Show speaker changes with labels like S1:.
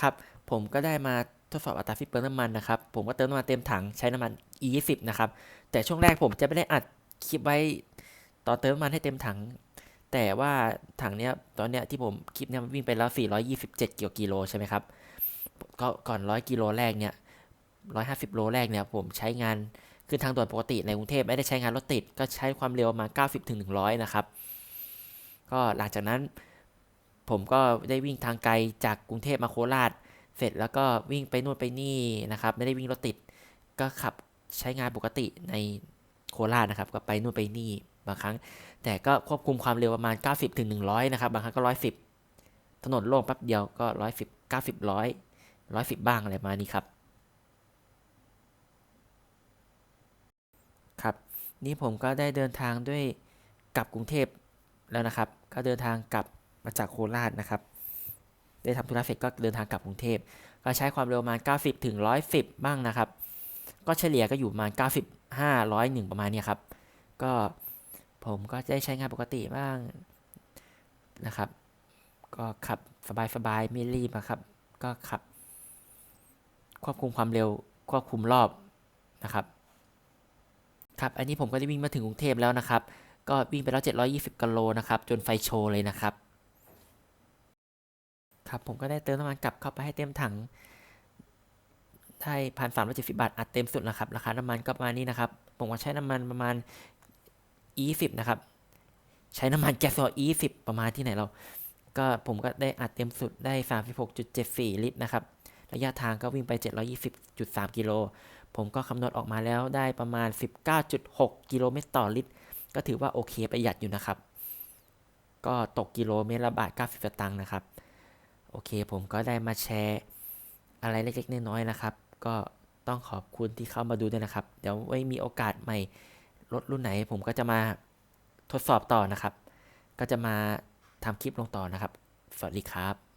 S1: ครับ ผมก็ได้มาทดสอบอัตราสิ้นเปลืองน้ำมันนะครับ ผมก็เติมน้ำมันเต็มถังใช้น้ำมัน E20 นะครับ แต่ช่วงแรกผมจะไม่ได้อัดคลิปไว้ตอนเติมน้ำมันให้เต็มถัง แต่ว่าถังเนี้ยตอนเนี้ยที่ผมคลิปเนี้ยมันวิ่งไปแล้ว 427กิโลใช่ไหมครับก็ก่อน 100 กิโลแรกเนี่ย150 โลแรกเนี่ยผมใช้งานขึ้นทางด่วนปกติในกรุงเทพไม่ได้ใช้งานรถติด ก็ใช้ความเร็วมา 90ถึง100 นะครับ ก็หลังจากนั้น ผมก็ได้วิ่งทางไกลจากกรุงเทพมาโคราช เสร็จแล้วก็วิ่งไปนู่นไปนี่นะครับ ไม่ได้วิ่งรถติด ก็ขับใช้งานปกติในโคราชนะครับ ก็ไปนู่นไปนี่บางครั้ง แต่ก็ควบคุมความเร็วประมาณ 90ถึง100 นะครับ บางครั้งก็ 110 ถนนโล่งแป๊บเดียวก็ 110 90 100 110 บ้างอะไรมานี้ครับ ครับ นี่ผมก็ได้เดินทางด้วยกลับกรุงเทพแล้วนะครับ ก็เดินทางกลับ มาจากโคราชนะครับ ได้ทำธุระเสร็จก็เดินทางกลับกรุงเทพก็ใช้ความเร็วประมาณ 90 ถึง 110 บ้างนะครับ ก็เฉลี่ยก็อยู่ประมาณ 95 101 ประมาณนี้ครับ ก็ผมก็ได้ใช้งานปกติบ้างนะครับ ก็ขับสบายๆไม่รีบอะครับ ก็ขับ ควบคุมความเร็วควบคุมรอบนะครับครับ อันนี้ผมก็ได้วิ่งมาถึงกรุงเทพแล้วนะครับ ก็วิ่งไปแล้ว 720กิโลนะครับ จนไฟโชว์เลยนะครับ ครับผมก็ได้เติมน้ำมันกลับเข้าไปให้เต็มถังได้พันสามร้อยเจ็ดสิบาทอัดเต็มสุดนะครับ ราคาน้ำมันก็ประมาณนี้นะครับ ผมก็ใช้น้ำมันประมาณ E10 นะครับ ใช้น้ำมันแก๊สโซฮอล์ E10 ประมาณที่ไหนเรา ก็ผมก็ได้อัดเต็มสุดได้36.74ลิตรนะครับ ระยะทางก็วิ่งไป720.3กิโล ผมก็คำนวณออกมาแล้วได้ประมาณ19.6กิโลเมตรต่อลิตร ก็ถือว่าโอเคประหยัดอยู่นะครับ ก็ตกกิโลเมตรละบาท90สตางค์นะครับ โอเคผมก็ได้มาแชร์อะไรเล็ก ๆ น้อยๆนะครับ ก็ต้องขอบคุณที่เข้ามาดูด้วยนะครับ เดี๋ยวไว้มีโอกาสใหม่รถรุ่นไหน ผมก็จะมาทดสอบต่อนะครับ ก็จะมาทำคลิปลงต่อนะครับ สวัสดีครับ